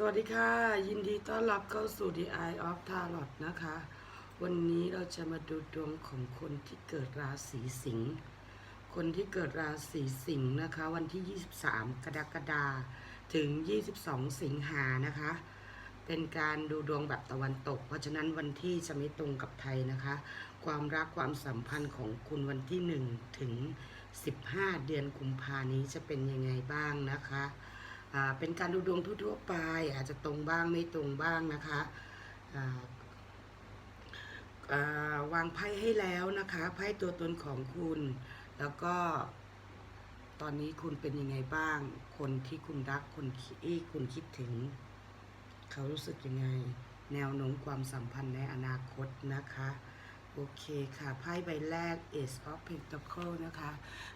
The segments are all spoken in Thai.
สวัสดีค่ะ ยินดีต้อนรับเข้าสู่ The Eye of Tarot นะคะ วันนี้เราจะมาดูดวงของคนที่เกิดราศีสิงห์คนที่เกิดราศีสิงห์นะคะ วันที่ 23 กรกฎาคมถึง 22 สิงหานะคะ เป็นการดูดวงแบบตะวันตก เพราะฉะนั้นวันที่จะไม่ตรงกับไทยนะคะ ความรักความสัมพันธ์ของคุณวันที่ 1 ถึง 15 เดือนกุมภานี้จะเป็นยังไงบ้างนะคะ เป็นการดูดวงทั่วๆไป อาจจะตรงบ้างไม่ตรงบ้างนะคะวางไพ่ให้แล้วนะคะไพ่ตัวตนของคุณ แล้วก็ตอนนี้คุณเป็นยังไงบ้าง คนที่คุณรักคนที่คุณคิดถึง เขารู้สึกยังไง แนวโน้มความสัมพันธ์ในอนาคตนะคะ โอเคค่ะ ไพ่ใบแรก Ace of Pentacle นะคะ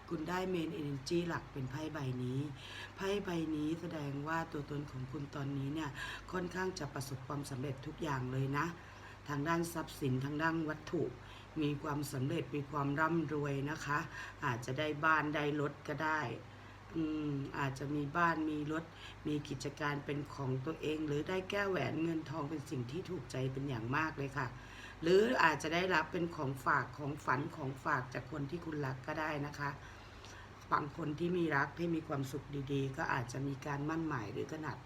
คุณได้ Main Energy หลักเป็นไพ่ใบนี้ ไพ่ใบนี้แสดงว่าตัวตนของคุณตอนนี้เนี่ย ค่อนข้างจะประสบความสำเร็จทุกอย่างเลยนะ ทางด้านทรัพย์สินทางด้านวัตถุ มีความสำเร็จมีความร่ำรวยนะคะ อาจจะได้บ้านได้รถก็ได้อืมอาจจะมีบ้านมีรถ มีกิจการเป็นของตัวเอง หรือได้แก้วแหวนเงินทองเป็นสิ่งที่ถูกใจเป็นอย่างมากเลยค่ะ หรืออาจจะได้รับเป็นของฝากของฝันของฝากจากคนที่คุณรักก็ได้นะคะบางคนที่มีรักที่มีความสุขดีๆ ก็อาจจะมีการมั่นหมายหรือขนาด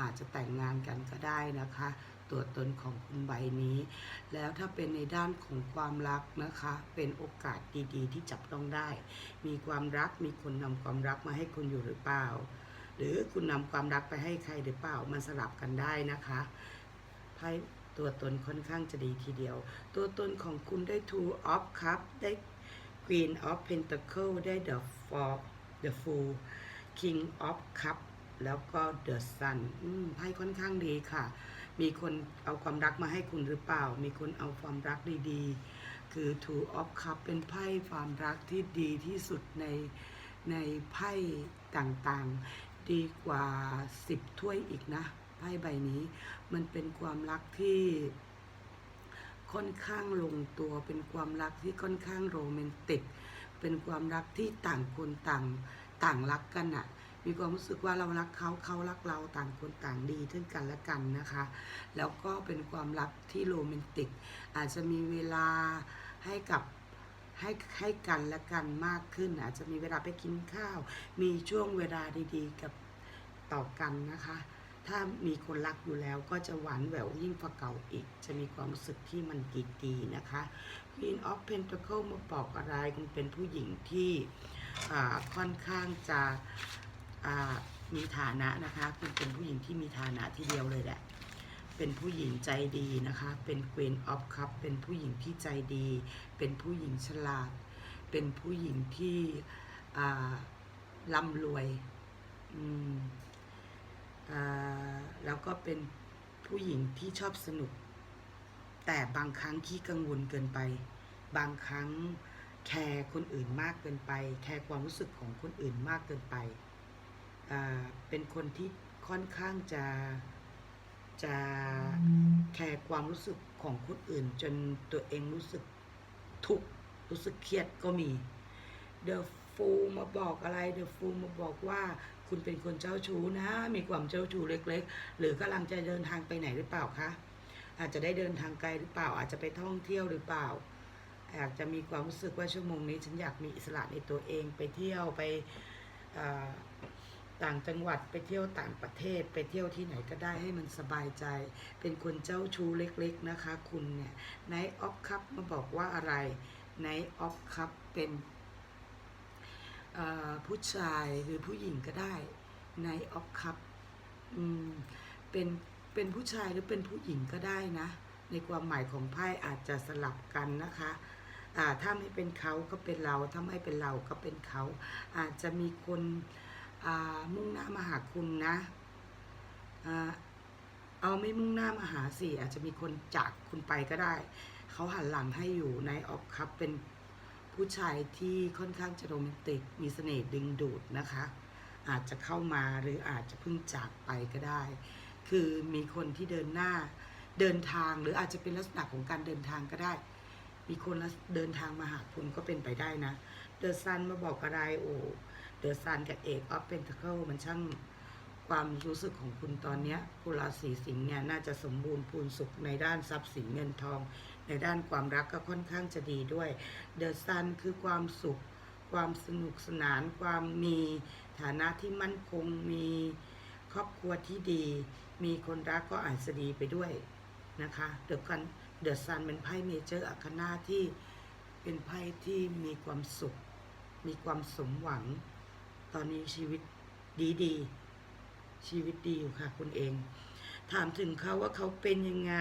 อาจจะแต่งงานกันก็ได้นะคะ ตัวตนของคุณใบนี้ แล้วถ้าเป็นในด้านของความรักนะคะ เป็นโอกาสดีๆ ที่จับต้องได้ มีความรักมีคนนำความรักมาให้คุณอยู่หรือเปล่า หรือคุณนำความรักไปให้ใครหรือเปล่ามันสลับกันได้นะคะไพ่ ตัวตนค่อนข้างจะดีทีเดียว ตัวตนของคุณได้ two of cup ได้ queen of pentacle ได้ the four the fool king of cup แล้วก็ the sun ไพ่ค่อนข้างดีค่ะ มีคนเอาความรักมาให้คุณหรือเปล่า มีคนเอาความรักดีๆ คือ two of cup เป็นไพ่ความรักที่ดีที่สุดในในไพ่ต่างๆ ดีกว่า 10 ถ้วยอีกนะ ไพ่ใบนี้ มันเป็นความรักที่ค่อนข้างลงตัว เป็นความรักที่ค่อนข้างโรแมนติก เป็นความรักที่ต่างคนต่างต่างรักกันอะมีความรู้สึกว่าเรารักเขาเขารักเราต่างคนต่างดีซึ่งกันและกันนะคะ แล้วก็เป็นความรักที่โรแมนติก อาจจะมีเวลาให้กับให้ให้กันและกันมากขึ้น อาจจะมีเวลาไปกินข้าว มีช่วงเวลาดีๆ กับต่อกันนะคะ ถ้ามีคนรักอยู่แล้วก็จะหวานแหววยิ่งกว่าเก่าอีก จะมีความรู้สึกที่มันดีๆนะคะ Queen of Pentacle มาบอกอะไรคุณเป็นผู้หญิงที่ค่อนข้างจะมีฐานะนะคะคุณเป็นผู้หญิงที่มีฐานะทีเดียวเลยแหละ เป็นผู้หญิงใจดีนะคะ เป็น Queen of Cup เป็นผู้หญิงที่ใจดี เป็นผู้หญิงฉลาด เป็นผู้หญิงที่ร่ำรวยอืม แล้วก็เป็นผู้หญิงที่ชอบสนุก แต่บางครั้งขี้กังวลเกินไป บางครั้งแคร์คนอื่นมากเกินไป แคร์ความรู้สึกของคนอื่นมากเกินไป เป็นคนที่ค่อนข้างจะจะแคร์ความรู้สึกของคนอื่น จนตัวเองรู้สึกทุกข์รู้สึกเครียดก็มีเดอ ฟูมาบอกอะไรเดอะฟูมาบอกว่าคุณเป็นคนเจ้าชู้นะ มีความเจ้าชู้เล็ก ๆ หรือกำลังจะเดินทางไปไหนหรือเปล่าคะอาจจะได้เดินทางไกลหรือเปล่า อาจจะไปท่องเที่ยวหรือเปล่าอาจจะมีความรู้สึกว่าชั่วโมงนี้ ฉันอยากมีอิสระในตัวเองไปเที่ยวไปต่างจังหวัดไปเที่ยวต่างประเทศ ไปเที่ยวที่ไหนก็ได้ให้มันสบายใจ เป็นคนเจ้าชู้เล็กๆนะคะ คุณเนี่ยไนออฟคัพมาบอกว่าอะไรไนออฟคัพเป็น ผู้ชายหรือผู้หญิงก็ได้ในออฟคัพเป็นเป็นผู้ชายหรือเป็นผู้หญิงก็ได้นะ ในความหมายของไพ่อาจจะสลับกันนะคะถ้าไม่เป็นเขาก็เป็นเรา ถ้าไม่เป็นเราก็เป็นเขา อาจจะมีคนมุ่งหน้ามาหาคุณนะอ่าเอาไม่มุ่งหน้ามาหาสิอาจจะมีคนจากคุณไปก็ได้ เขาหันหลังให้อยู่ในออฟคัพเป็น ผู้ชายที่ค่อนข้างจะโรแมนติก มีเสน่ห์ดึงดูดนะคะ อาจจะเข้ามาหรืออาจจะเพิ่งจากไปก็ได้ คือมีคนที่เดินหน้าเดินทางหรืออาจจะเป็นลักษณะของการเดินทางก็ได้ มีคนเดินทางมาหาคุณก็เป็นไปได้นะ เดอะซันมาบอกอะไรโอ้ เดอะซันกับเอกออฟเพนทเคิลมันช่างความรู้สึกของคุณตอนนี้คุณราศีสิงห์เนี่ยน่าจะสมบูรณ์พูนสุขในด้านทรัพย์สินเงินทอง ในด้านความรักก็ค่อนข้างจะดีด้วยเดอะซันคือความสุข ความสนุกสนาน ความมีฐานะที่มั่นคงมีครอบครัวที่ดี มีคนรักก็อาจจะดีไปด้วยนะคะเดอะกันเดอะซันเป็นไพ่เมเจอร์อัคนาที่เป็นไพ่ที่มีความสุข มีความสมหวัง ตอนนี้ชีวิตดีดีๆชีวิตดีอยู่ค่ะคุณเอง ถามถึงเขาว่าเขาเป็นยังไง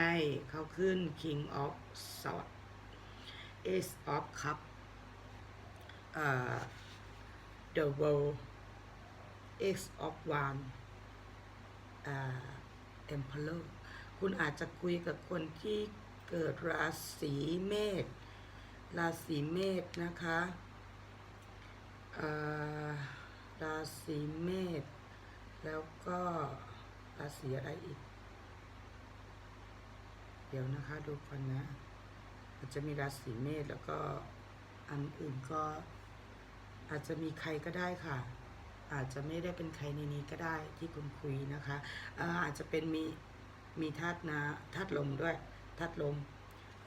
เขาขึ้น King of Swords Ace of Cup อ่า The World X of One อ่า Emperor คุณอาจจะคุยกับคนที่เกิดราศีเมษ ราศีเมษนะคะราศีเมษ แล้วก็ราศีอะไรอีก ดี๋ยวนะคะดูก่อนนะอาจจะมีราศีเมษแล้วก็อันอื่นก็อาจจะมีใครก็ได้ค่ะ อาจจะไม่ได้เป็นใครในนี้ก็ได้ที่คุณคุยนะคะอาอาจจะเป็นมีมีธาตุนาธาตุลมด้วยธาตุลม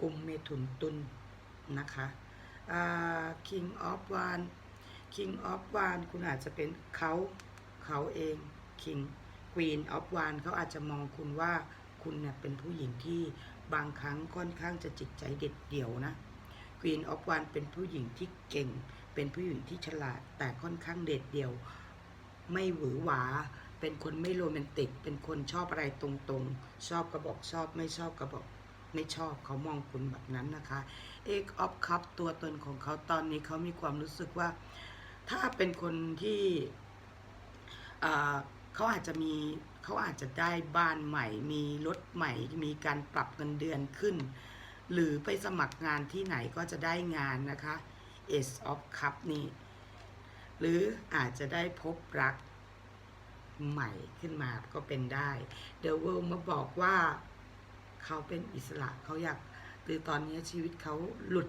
กลุ่มเมถุนตุลนะคะ King of One King of One คุณอาจจะเป็นเขาเขาเอง King Queen of One เขาอาจจะมองคุณว่าคุณเนี่ยเป็นผู้หญิงที่ บางครั้งค่อนข้างจะจิตใจเด็ดเดี่ยวนะ Queen of One เป็นผู้หญิงที่เก่ง เป็นผู้หญิงที่ฉลาด แต่ค่อนข้างเด็ดเดี่ยว ไม่หวือหวา เป็นคนไม่โรแมนติก เป็นคนชอบอะไรตรงๆ ชอบก็บอกชอบไม่ชอบก็บอกไม่ชอบเขามองคุณแบบนั้นนะคะเอกออฟคัพตัวตนของเขาตอนนี้เขามีความรู้สึกว่า ถ้าเป็นคนที่เขาอาจจะมี เขาอาจจะได้บ้านใหม่ มีรถใหม่ มีการปรับเงินเดือนขึ้น หรือไปสมัครงานที่ไหนก็จะได้งานนะคะ Ace of Cup นี่ หรืออาจจะได้พบรักใหม่ขึ้นมาก็เป็นได้ The World มาบอกว่าเขาเป็นอิสระเขาอยากหรือตอนนี้ชีวิตเขาหลุด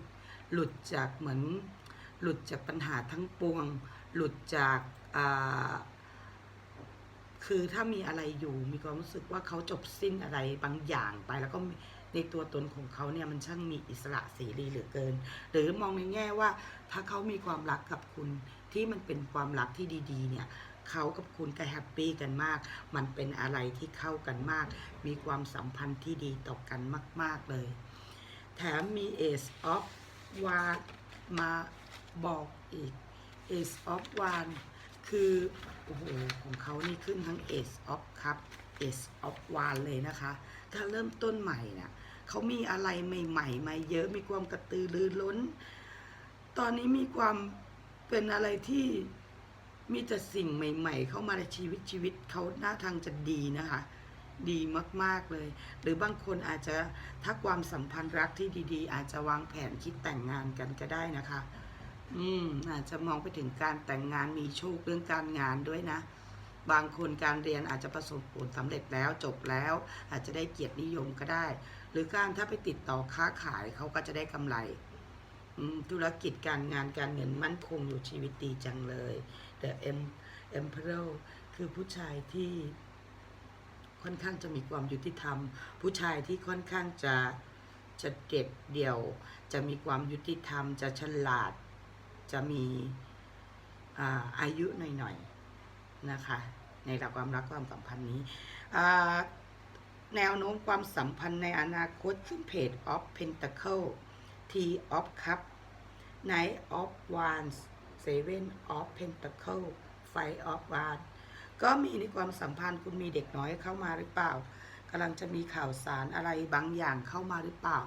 หลุดจากเหมือน หลุดจากปัญหาทั้งปวง หลุดจากอ่า คือถ้ามีอะไรอยู่มีความรู้สึกว่าเขาจบสิ้นอะไรบางอย่างไป แล้วก็ในตัวตนของเขาเนี่ยมันช่างมีอิสระเสรีเหลือเกิน หรือมองในแง่ว่า ถ้าเขามีความรักกับคุณที่มันเป็นความรักที่ดีๆ เนี่ยเขากับคุณก็แฮปปี้กันมาก มันเป็นอะไรที่เข้ากันมาก มีความสัมพันธ์ที่ดีต่อกันมาก ๆเลย แถมมี Ace of w a n มาบอกอีก Ace of w a n คือ โอ้โหของเขานี่ขึ้นทั้ง Ace of Cup Ace of w a n เลยนะคะถ้าเริ่มต้นใหม่น่ะเขามีอะไรใหม่ๆมาเยอะมีความกระตือรือร้น ตอนนี้มีความเป็นอะไรที่มีแต่สิ่งใหม่ ๆ เข้ามาในชีวิตชีวิตเขาหน้าทางจะดีนะคะ ดีมากๆเลย หรือบางคนอาจจะถ้าความสัมพันธ์รักที่ดี ๆ อาจจะวางแผนคิดแต่งงานกันก็ได้นะคะ อืมอาจจะมองไปถึงการแต่งงานมีโชคเรื่องการงานด้วยนะ บางคนการเรียนอาจจะประสบผลสำเร็จแล้วจบแล้ว อาจจะได้เกียรตินิยมก็ได้ หรือการถ้าไปติดต่อค้าขายเขาก็จะได้กำไรธุรกิจการงานการเงินมั่นคงอยู่ชีวิตดีจังเลย The Em Emperor คือผู้ชายที่ค่อนข้างจะมีความยุติธรรม ผู้ชายที่ค่อนข้างจะจะเด็ดเดี่ยว จะมีความยุติธรรม จะฉลาด จะมีอายุหน่อยๆนะคะ ในหลักความรักความสัมพันธ์นี้แนวโน้มความสัมพันธ์ในอนาคตขึ้นเพจ of Pentacle T of Cup Knight of Wands Seven of Pentacle Five of Wands ก็มีในความสัมพันธ์คุณมีเด็กน้อยเข้ามาหรือเปล่า กำลังจะมีข่าวสารอะไรบางอย่างเข้ามาหรือเปล่า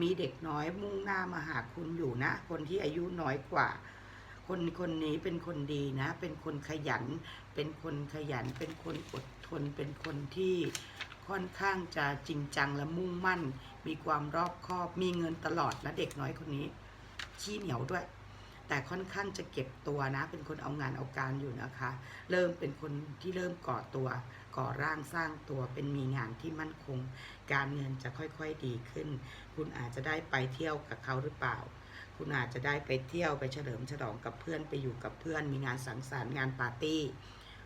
มีเด็กน้อยมุ่งหน้ามาหาคุณอยู่นะ คนที่อายุน้อยกว่า คนคนนี้เป็นคนดีนะ เป็นคนขยัน เป็นคนขยัน เป็นคนอดทน เป็นคนที่ค่อนข้างจะจริงจังและมุ่งมั่น มีความรอบคอบ มีเงินตลอดนะเด็กน้อยคนนี้ ขี้เหนียวด้วย แต่ค่อนข้างจะเก็บตัวนะ เป็นคนเอางานเอาการอยู่นะคะ เริ่มเป็นคนที่เริ่มก่อตัว ก่อร่างสร้างตัวเป็นมีงานที่มั่นคง การเงินจะค่อยๆดีขึ้น คุณอาจจะได้ไปเที่ยวกับเขาหรือเปล่า คุณอาจจะได้ไปเที่ยวไปเฉลิมฉลองกับเพื่อนไปอยู่กับเพื่อน มีงานสังสรรค์งานปาร์ตี้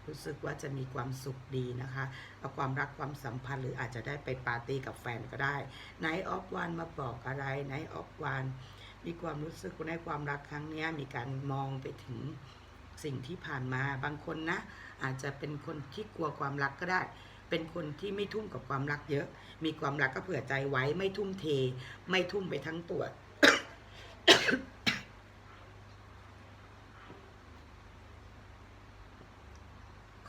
รู้สึกว่าจะมีความสุขดีนะคะเอาความรักความสัมพันธ์หรืออาจจะได้ไปปาร์ตี้กับแฟนก็ได้ไนออฟวานมาบอกอะไรไนออฟวาน มีความรู้สึกในความรักครั้งนี้มีการมองไปถึงสิ่งที่ผ่านมาบางคนนะ อาจจะเป็นคนที่กลัวความรักก็ได้ เป็นคนที่ไม่ทุ่มกับความรักเยอะ มีความรักก็เผื่อใจไว้ ไม่ทุ่มเท ไม่ทุ่มไปทั้งตัว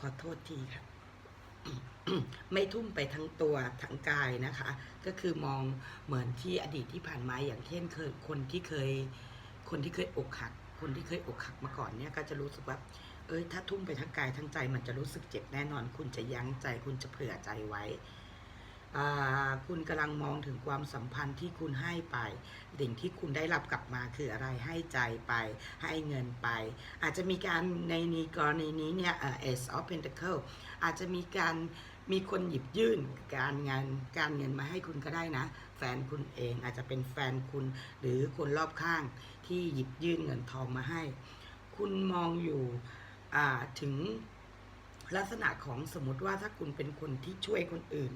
ขอโทษทีค่ะ ไม่ทุ่มไปทั้งตัวทั้งกายนะคะ ก็คือมองเหมือนที่อดีตที่ผ่านมาอย่างเช่นเคยคนที่เคยคนที่เคยอกหัก คนที่เคยอกหักมาก่อนเนี่ยก็จะรู้สึกว่าเอ้ยถ้าทุ่มไปทั้งกายทั้งใจมันจะรู้สึกเจ็บแน่นอน คุณจะยั้งใจ คุณจะเผื่อใจไว้ คุณกำลังมองถึงความสัมพันธ์ที่คุณให้ไป สิ่งที่คุณได้รับกลับมาคืออะไรให้ใจไป ให้เงินไป อาจจะมีการในนี้กรณีนี้เนี่ยเอ่อ Ace of Pentacle อาจจะมีการ มีคนหยิบยื่นการงานการเงินมาให้คุณก็ได้นะ แฟนคุณเองอาจจะเป็นแฟนคุณหรือคนรอบข้างที่หยิบยื่นเงินทองมาให้ คุณมองอยู่ถึงลักษณะของสมมติว่าถ้าคุณเป็นคนที่ช่วยคนอื่น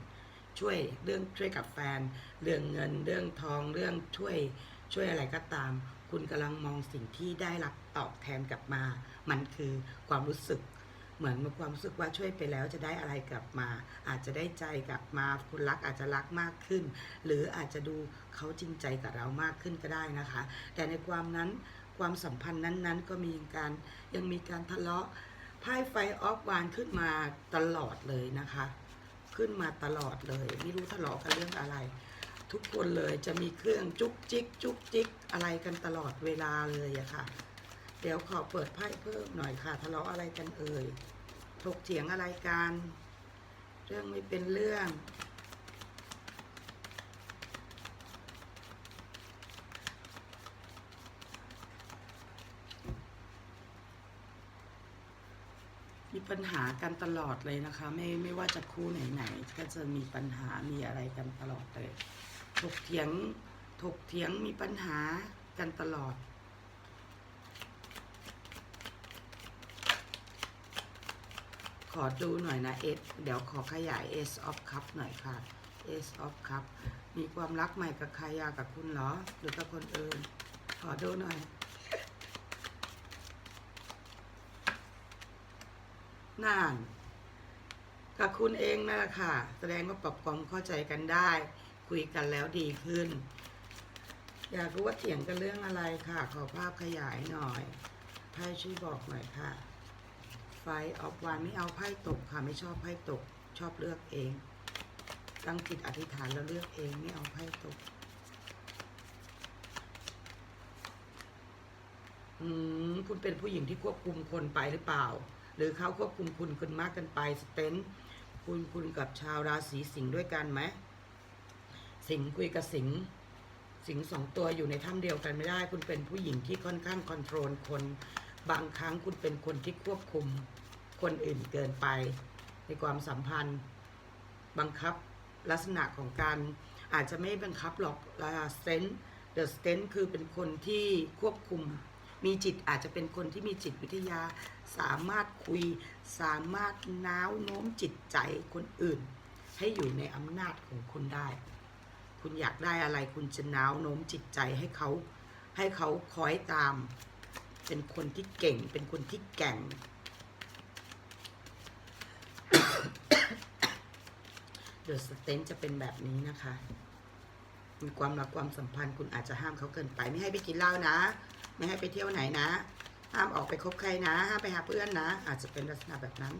ช่วยเรื่องช่วยกับแฟน เรื่องเงิน เรื่องทองเรื่องช่วยช่วยอะไรก็ตาม คุณกำลังมองสิ่งที่ได้รับตอบแทนกลับมา มันคือความรู้สึก เหมือนมีความรู้สึกว่าช่วยไปแล้วจะได้อะไรกลับมา อาจจะได้ใจกลับมาคุณรักอาจจะรักมากขึ้น หรืออาจจะดูเขาจริงใจกับเรามากขึ้นก็ได้นะคะ แต่ในความนั้นความสัมพันธ์นั้นๆ ก็มีการยังมีการทะเลาะไพ่ไฟออฟวานขึ้นมาตลอดเลยนะคะ ขึ้นมาตลอดเลย ไม่รู้ทะเลาะกันเรื่องอะไร ทุกคนเลยจะมีเครื่องจุกจิกจุกจิกอะไรกันตลอดเวลาเลยอะค่ะ เดี๋ยวขอเปิดไพ่เพิ่มหน่อยค่ะทะเลาะอะไรกันเอ่ยถกเถียงอะไรกัน เรื่องไม่เป็นเรื่อง มีปัญหากันตลอดเลยนะคะ ไม่ไม่ว่าจะคู่ไหนๆก็จะมีปัญหามีอะไรกันตลอดเลยถกเถียงถกเถียงมีปัญหากันตลอด ขอดูหน่อยนะเอสเดี๋ยวขอขยาย S of Cup หน่อยค่ะ S of Cup มีความรักใหม่กับใครอยากกับคุณเหรอ หรือกับคนอื่น ขอดูหน่อย น่านกับคุณเองนั่นแหละค่ะ แสดงว่าปรับความเข้าใจกันได้ คุยกันแล้วดีขึ้น อยากรู้ว่าเถียงกันเรื่องอะไรค่ะ ขอภาพขยายหน่อยไพ่ช่วยบอกหน่อยค่ะ ไฟออฟวานไม่เอาไพ่ตกค่ะไม่ชอบไพ่ตก ชอบเลือกเอง ตั้งจิตอธิษฐานแล้วเลือกเองไม่เอาไพ่ตก อืมคุณเป็นผู้หญิงที่ควบคุมคนไปหรือเปล่า หรือเขาควบคุมคุณคุณมากเกินไปสเตนคุณคุณกับชาวราศีสิงห์ด้วยกันไหมสิงห์คุยกับสิงห์สิงห์สองตัวอยู่ในถ้ำเดียวกันไม่ได้ คุณเป็นผู้หญิงที่ค่อนข้างคอนโทรลคน บางครั้งคุณเป็นคนที่ควบคุมคนอื่นเกินไป ในความสัมพันธ์ บังคับลักษณะของการอาจจะไม่บังคับหรอกเซนเดอะสเตนคือเป็นคนที่ควบคุม มีจิตอาจจะเป็นคนที่มีจิตวิทยา สามารถคุย สามารถน้าวโน้มจิตใจคนอื่น ให้อยู่ในอำนาจของคุณได้ คุณอยากได้อะไรคุณจะน้าวโน้มจิตใจให้เขา ให้เขาคอยตาม เป็นคนที่เก่ง เป็นคนที่แกร่ง เดอะสเตนจะเป็นแบบนี้นะคะ มีความรักความสัมพันธ์คุณอาจจะห้ามเขาเกินไป ไม่ให้ไปกินเหล้านะ ไม่ให้ไปเที่ยวไหนนะ ห้ามออกไปคบใครนะ ห้ามไปหาเพื่อนนะ อาจจะเป็นลักษณะแบบนั้น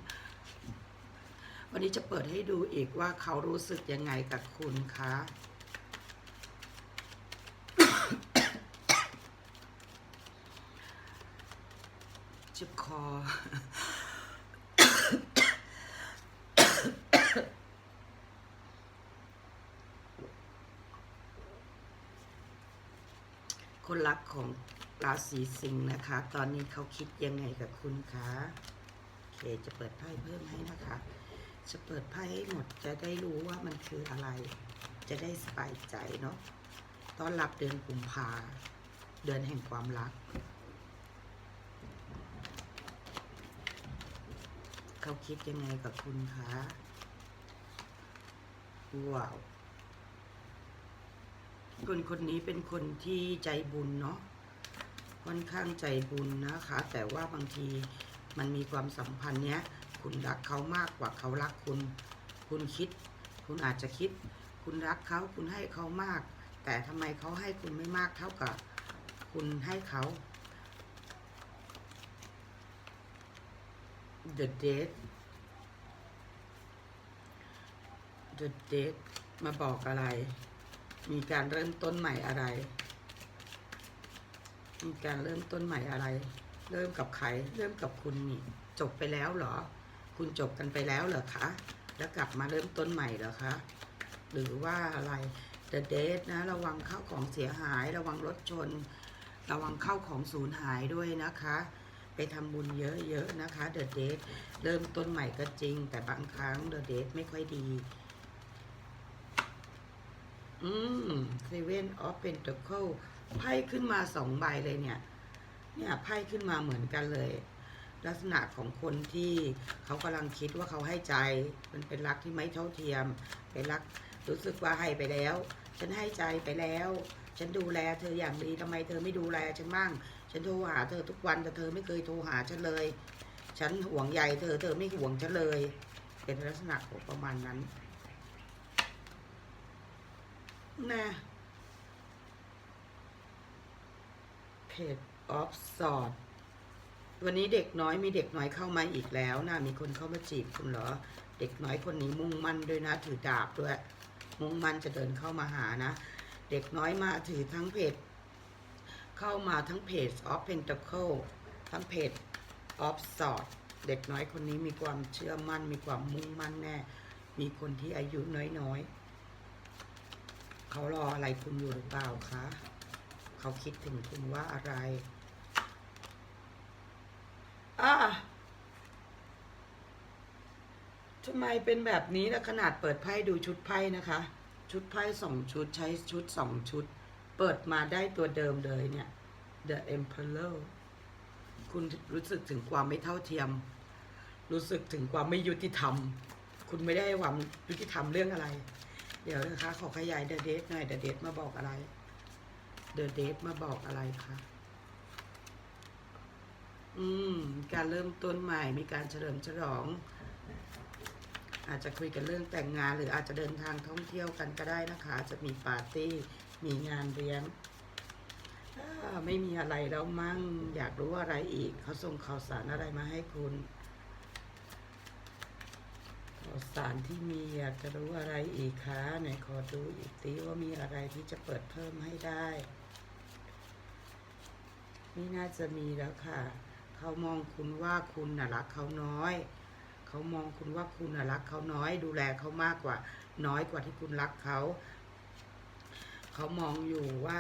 วันนี้จะเปิดให้ดูอีกว่าเขารู้สึกยังไงกับคุณคะ เจ็บ คนรักของราศีสิงห์นะคะ ตอนนี้เขาคิดยังไงกับคุณคะโอเคจะเปิดไพ่เพิ่มให้นะคะ จะเปิดไพ่ให้หมดจะได้รู้ว่ามันคืออะไร จะได้สบายใจเนาะต้อนรับเดือนกุมภาเดือนแห่งความรัก เขาคิดยังไงกับคุณคะว้าวคนคนนี้เป็นคนที่ใจบุญเนาะค่อนข้างใจบุญนะคะ แต่ว่าบางทีมันมีความสัมพันธ์เนี้ย คุณรักเขามากกว่าเขารักคุณ คุณคิด คุณอาจจะคิด คุณรักเขาคุณให้เขามาก แต่ทำไมเขาให้คุณไม่มากเท่ากับ คุณให้เขา The Date The Date มาบอกอะไร มีการเริ่มต้นใหม่อะไร มีการเริ่มต้นใหม่อะไร เริ่มกับใคร เริ่มกับคุณนี่ จบไปแล้วเหรอ คุณจบกันไปแล้วเหรอคะ แล้วกลับมาเริ่มต้นใหม่เหรอคะ หรือว่าอะไร The Date นะ ระวังเข้าของเสียหาย ระวังรถชน ระวังเข้าของสูญหายด้วยนะคะ ไปทำบุญเยอะๆนะคะ The Date เริ่มต้นใหม่ก็จริง แต่บางครั้ง The Date ไม่ค่อยดี อืม Seven of Pentacles ไพ่ขึ้นมาสองใบเลยเนี่ย เนี่ยไพ่ขึ้นมาเหมือนกันเลย ลักษณะของคนที่เขากำลังคิดว่าเขาให้ใจ มันเป็นรักที่ไม่เท่าเทียม เป็นรักรู้สึกว่าให้ไปแล้ว ฉันให้ใจไปแล้ว ฉันดูแลเธออย่างดีทำไมเธอไม่ดูแลฉันบ้าง ฉันโทรหาเธอทุกวันแต่เธอไม่เคยโทรหาฉันเลย ฉันห่วงใยเธอ เธอไม่ห่วงฉันเลย เป็นลักษณะของประมาณนั้นนะเพจออฟสอดวันนี้เด็กน้อยมีเด็กน้อยเข้ามาอีกแล้วนะมีคนเข้ามาจีบคุณเหรอ เด็กน้อยคนนี้มุ่งมั่นด้วยนะถือดาบด้วยมุ่งมั่นจะเดินเข้ามาหานะ เด็กน้อยมาถือทั้งเพจ เข้ามาทั้งเพจ of Pentacle ทั้งเพจ of Sword เด็กน้อยคนนี้มีความเชื่อมั่น มีความมุ่งมั่นแน่ มีคนที่อายุน้อยๆ เขารออะไรคุณอยู่หรือเปล่าคะ เขาคิดถึงคุณว่าอะไรอ่าทำไมเป็นแบบนี้นะขนาดเปิดไพ่ดูชุดไพ่นะคะ ชุดไพ่สองชุดใช้ชุดสองชุด เปิดมาได้ตัวเดิมเลยเนี่ย The Emperor คุณรู้สึกถึงความไม่เท่าเทียม รู้สึกถึงความไม่ยุติธรรม คุณไม่ได้ความยุติธรรมเรื่องอะไร เดี๋ยวนะคะขอขยาย The Date หน่อย The Date มาบอกอะไร The Date มาบอกอะไรคะอืม การเริ่มต้นใหม่มีการเฉลิมฉลอง อาจจะคุยกันเรื่องแต่งงาน หรืออาจจะเดินทางท่องเที่ยวกันก็ได้นะคะ จะมีปาร์ตี้มีงานเลี้ยงไม่มีอะไรแล้วมั่ง อยากรู้อะไรอีก เขาส่งข่าวสารอะไรมาให้คุณข่าวสารที่มีอยากจะรู้อะไรอีกคะไหนขอดูอีกทีว่ามีอะไรที่จะเปิดเพิ่มให้ได้ ไม่น่าจะมีแล้วค่ะ เขามองคุณว่าคุณน่ะรักเขาน้อย เขามองคุณว่าคุณรักเขาน้อย ดูแลเขามากกว่า น้อยกว่าที่คุณรักเขา เขามองอยู่ว่า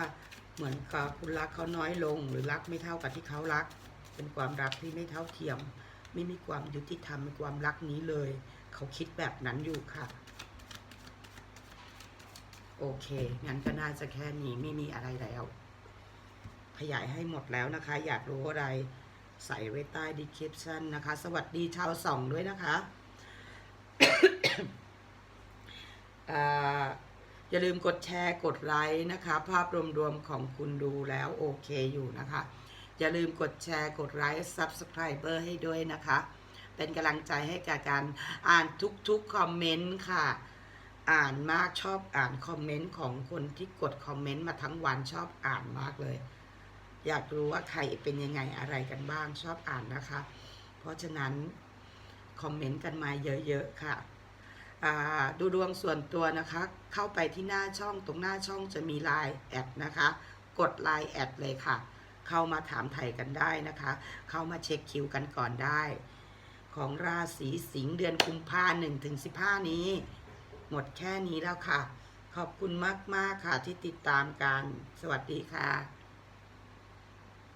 เหมือนกับคุณรักเขาน้อยลง หรือรักไม่เท่ากับที่เขารัก เป็นความรักที่ไม่เท่าเทียม ไม่มีความยุติธรรมในความรักนี้เลย เขาคิดแบบนั้นอยู่ค่ะ โอเค งั้นก็น่าจะแค่นี้ไม่มีอะไรแล้วขยายให้หมดแล้วนะคะ อยากรู้อะไร ใส่ไว้ใต้ description นะคะ สวัสดีชาวสองด้วยนะคะอ่าอย่าลืมกดแชร์กดไลค์นะคะ ภาพรวมๆของคุณดูแล้วโอเคอยู่นะคะ อย่าลืมกดแชร์กดไลค์ Subscriber ให้ด้วยนะคะ เป็นกำลังใจให้กับการอ่านทุกๆคอมเมนต์ค่ะ อ่านมากชอบอ่านคอมเมนต์ของคนที่กดคอมเมนต์มาทั้งวันชอบอ่านมากเลย อยากรู้ว่าใครเป็นยังไงอะไรกันบ้างชอบอ่านนะคะ เพราะฉะนั้นคอมเมนต์กันมาเยอะๆค่ะดูดวงส่วนตัวนะคะ เข้าไปที่หน้าช่องตรงหน้าช่องจะมีไลน์แอดนะคะ กดไลน์แอดเลยค่ะ เข้ามาถามไถ่กันได้นะคะ เข้ามาเช็คคิวกันก่อนได้ ของราศีสิงห์เดือนกุมภาหนึ่งถึงสิบห้านี้ หมดแค่นี้แล้วค่ะ ขอบคุณมาก ๆ ค่ะที่ติดตามกัน สวัสดีค่ะ